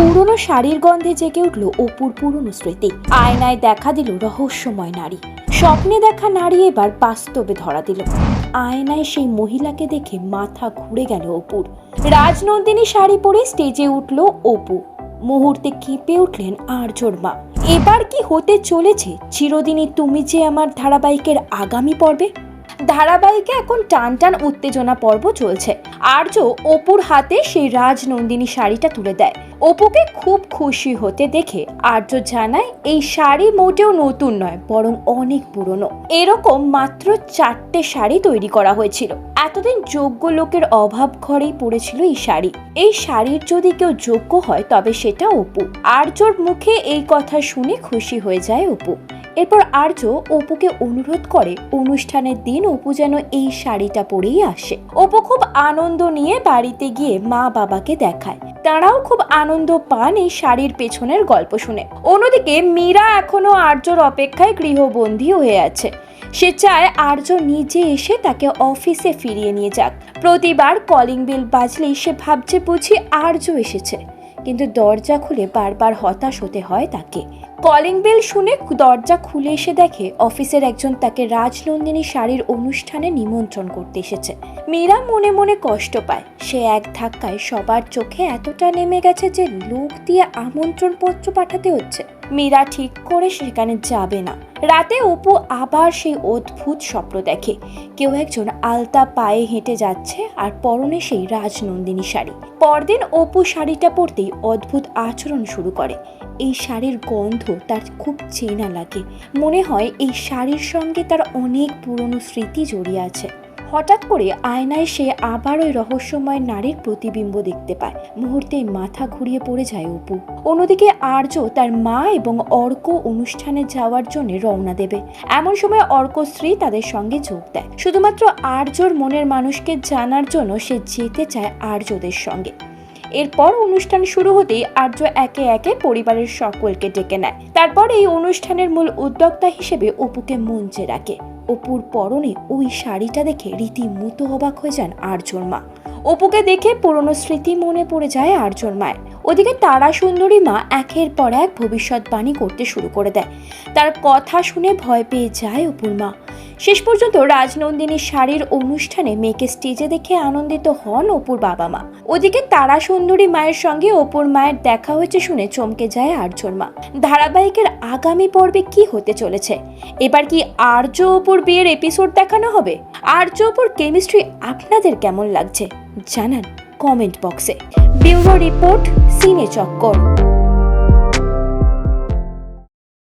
পুরনো শাড়ির গন্ধে জেগে উঠল অপুর পুরনো স্মৃতি। আয়নায় দেখা দিল রহস্যময় নারী। স্বপ্নে দেখা নারী এবার বাস্তবে ধরা দিল। আয়নায় সেই মহিলাকে দেখে মাথা ঘুরে গেল অপুর। রাজনন্দিনী শাড়ি পরে স্টেজে উঠল অপু। মুহূর্তে কেঁপে উঠলেন আর্যর মা। এবার কি হতে চলেছে? চিরদিনই তুমি যে আমার ধারাবাহিকের আগামী পর্বে? ধারাবাহিকে এখন টান টান উত্তেজনা পর্ব চলছে। আর্য অপুর হাতে সেই রাজনন্দিনী শাড়িটা তুলে দেয়। অপুকে খুব খুশি হতে দেখে আর্য জানায়, এই শাড়ি মোটেও নতুন নয়, বরং অনেক পুরনো। এরকম মাত্র চারটে শাড়ি তৈরি করা হয়েছিল। এতদিন যোগ্য লোকের অভাব ঘরেই পড়েছিল এই শাড়ি। এই শাড়ির যদি কেউ যোগ্য হয়, তবে সেটা অপু। আর্যর মুখে এই কথা শুনে খুশি হয়ে যায় অপু। এরপর আর্য অপুকে অনুরোধ করে, অনুষ্ঠানের দিন অপু যেন এই শাড়িটা পরেই আসে। অপু খুব আনন্দ নিয়ে বাড়িতে গিয়ে মা বাবাকে দেখায়। তারাও খুব আনন্দ পান এই শাড়ির পেছনের গল্প শুনে। অন্যদিকে মীরা এখনও আর্যর অপেক্ষায় গৃহবন্দী হয়ে আছে। সে চায় আর্য নিজে এসে তাকে অফিসে ফিরিয়ে নিয়ে যাক। প্রতিবার কলিং বেল বাজলেই সে ভাবছে বুঝি আর্য এসেছে। কিন্তু দরজা খুলে বারবার হতাশ হতে হয় তাকে। কলিং বেল শুনে দরজা খুলে এসে দেখে অফিসের একজন তাকে রাজনন্দিনী শাড়ির অনুষ্ঠানে নিমন্ত্রণ করতে এসেছে। মীরা মনে মনে কষ্ট পায়। সে এক ধাক্কায় সবার চোখে এতটা নেমে গেছে যে লোক দিয়ে আমন্ত্রণ পত্র পাঠাতে হচ্ছে। মীরা ঠিক করে সেখানে যাবে না। রাতে অপু আবার সেই অদ্ভুত স্বপ্ন দেখে। কেউ একজন আলতা পায়ে হেঁটে যাচ্ছে আর পরনে সেই রাজনন্দিনী শাড়ি। পরদিন অপু শাড়িটা পরতেই অদ্ভুত আচরণ শুরু করে। এই শাড়ির গন্ধ তার খুব চেনা লাগে। মনে হয় এই শাড়ির সঙ্গে তার অনেক পুরনো স্মৃতি জড়িয়ে আছে। হঠাৎ করে আয়নায় সে আবার ওই রহস্যময় নারীর প্রতিবিম্ব দেখতে পায়। মুহূর্তে মাথা ঘুরিয়ে পড়ে যায় অপু। অন্যদিকে আর্য তার মা এবং অর্ক অনুষ্ঠানে যাওয়ার জন্য রওনা দেবে। এমন সময় অর্ক স্ত্রী তাদের সঙ্গে যোগ দেয়। শুধুমাত্র আর্যর মনের মানুষকে জানার জন্য সে যেতে চায় আর্যদের সঙ্গে। এরপর অনুষ্ঠান শুরু হতেই আর্য একে একে পরিবারের সকলকে ডেকে নেয়। তারপর এই অনুষ্ঠানের মূল উদ্যোক্তা হিসেবে অপুকে মঞ্চে রাখে। অপুর পরনে ওই শাড়িটা দেখে রীতিমতো অবাক হয়ে যান আর্যর মা। অপুকে দেখে পুরনো স্মৃতি মনে পড়ে যায় আর্যর মায়ের। ওদিকে তারা সুন্দরী মা একের পর এক ভবিষ্যৎবাণী করতে শুরু করে দেয়। তার কথা শুনে ভয় পেয়ে যায় অপুর মা। শেষ পর্যন্ত রাজনন্দিনীর শাড়ির অনুষ্ঠানে মেয়েকে স্টেজে দেখে আনন্দিত হন অপুর বাবা মা। ওদিকে তারা সুন্দরী মায়ের সঙ্গে অপুর মায়ের দেখা হয়েছে শুনে চমকে যায় আর্যর মা। ধারাবাহিকের আগামী পর্বে কি হতে চলেছে? এবার কি আর্য অপুর বিয়ের এপিসোড দেখানো হবে? আর্য অপুর কেমিস্ট্রি আপনাদের কেমন লাগছে? জানান কমেন্ট বক্সে ব্যুরো রিপোর্ট, সিনে চক্কর।